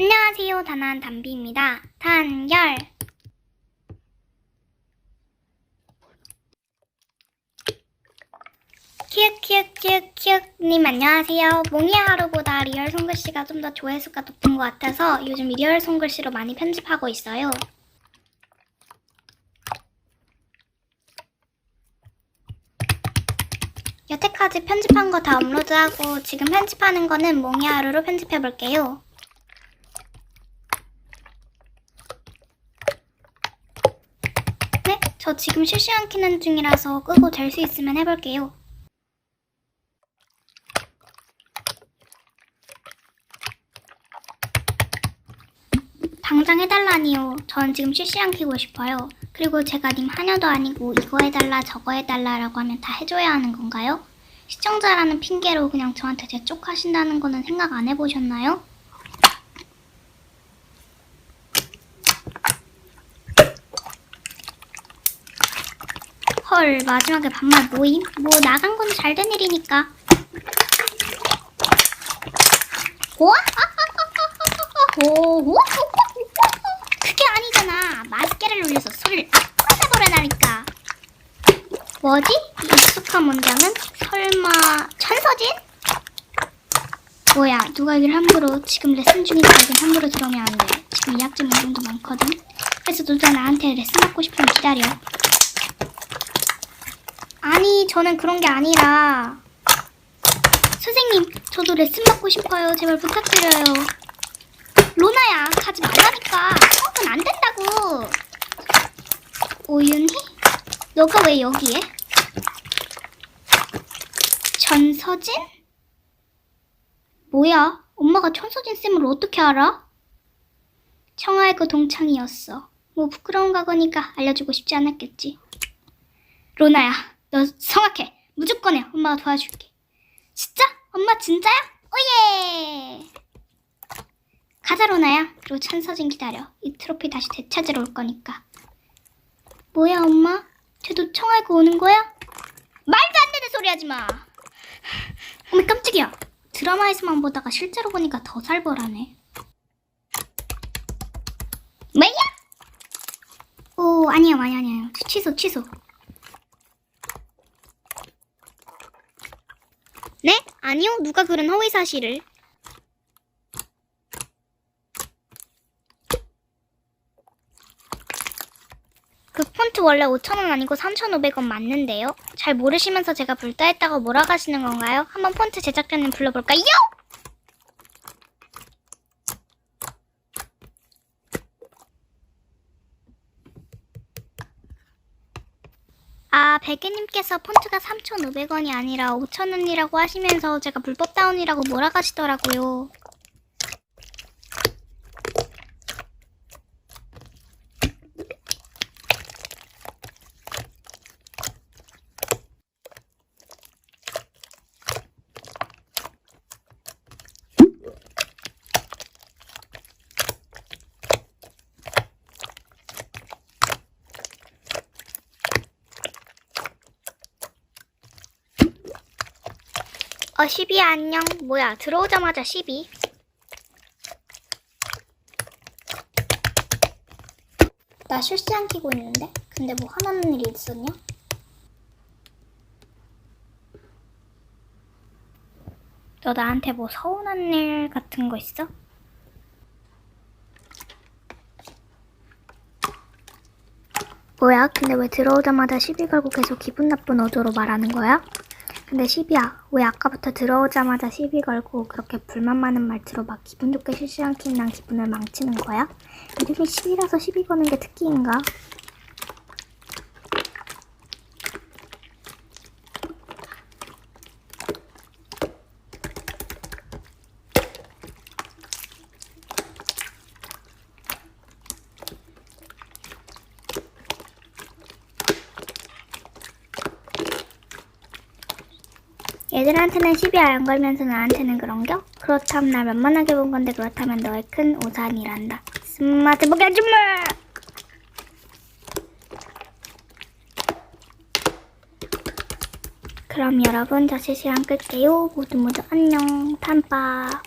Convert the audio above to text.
안녕하세요. 단한 담비입니다. 단열. 키읔키읔키읔키읔님 안녕하세요. 몽이야 하루보다 리얼 손글씨가 좀 더 조회수가 높은 것 같아서 요즘 리얼 손글씨로 많이 편집하고 있어요. 여태까지 편집한 거 다 업로드하고 지금 편집하는 거는 몽이 하루로 편집해 볼게요. 네? 저 지금 실시간 키는 중이라서 끄고 될 수 있으면 해볼게요. 당장 해달라니요. 전 지금 실시간 키고 싶어요. 그리고 제가 님 하녀도 아니고 이거 해달라 저거 해달라라고 하면 다 해줘야 하는 건가요? 시청자라는 핑계로 그냥 저한테 재촉하신다는 거는 생각 안 해보셨나요? 헐 마지막에 반말 모임? 뭐 나간 건 잘 된 일이니까? 그게 아니잖아 마스케를 올려서 소리를 앞으로 해버려나니까 뭐지? 이 익숙한 문장은 설마 천서진? 뭐야 누가 이걸 함부로 지금 레슨 중이니까 이걸 함부로 들어오면 안돼 지금 이학점 운동도 많거든 그래서 누가 나한테 레슨 받고 싶으면 기다려 아니, 저는 그런 게 아니라. 선생님, 저도 레슨 받고 싶어요. 제발 부탁드려요. 로나야, 가지 말라니까. 수업은 안 된다고. 오윤희? 너가 왜 여기에? 전서진? 뭐야? 엄마가 천서진 쌤을 어떻게 알아? 청아의 그 동창이었어. 뭐 부끄러운 과거니까 알려주고 싶지 않았겠지. 로나야, 너 성악해. 무조건 해. 엄마가 도와줄게. 진짜? 엄마 진짜야? 오예! 가자, 로나야. 그리고 천서진 기다려. 이 트로피 다시 되찾으러 올 거니까. 뭐야, 엄마? 쟤도 청알고 오는 거야? 말도 안 되는 소리 하지 마! 어머, 깜짝이야. 드라마에서만 보다가 실제로 보니까 더 살벌하네. 뭐야? 오, 아니야, 아니야, 아니야. 취소, 취소. 네? 아니요. 누가 그런 허위 사실을. 그 폰트 원래 5,000원 아니고 3,500원 맞는데요? 잘 모르시면서 제가 불다 했다고 몰아가시는 건가요? 한번 폰트 제작자님 불러볼까요? 아, 베개님께서 폰트가 3,500원이 아니라 5,000원이라고 하시면서 제가 불법 다운이라고 몰아가시더라고요. 어, 12 안녕. 뭐야, 들어오자마자 12. 나 실시간 키고 있는데? 근데 뭐 화나는 일이 있었냐? 너 나한테 뭐 서운한 일 같은 거 있어? 뭐야? 근데 왜 들어오자마자 시비 걸고 계속 기분 나쁜 어조로 말하는 거야? 근데 시비야, 왜 아까부터 들어오자마자 시비 걸고 그렇게 불만 많은 말투로 막 기분 좋게 실시간 키난 기분을 망치는 거야? 이름이 시비라서 시비 거는 게 특기인가? 얘들한테는 시비 안 걸면서 나한테는 그런겨? 그렇다면 날 만만하게 본 건데 그렇다면 너의 큰 오산이란다. 스마트 보게 아줌마! 그럼 여러분 저 실시간 끌게요. 모두 모두 안녕. 탐빠.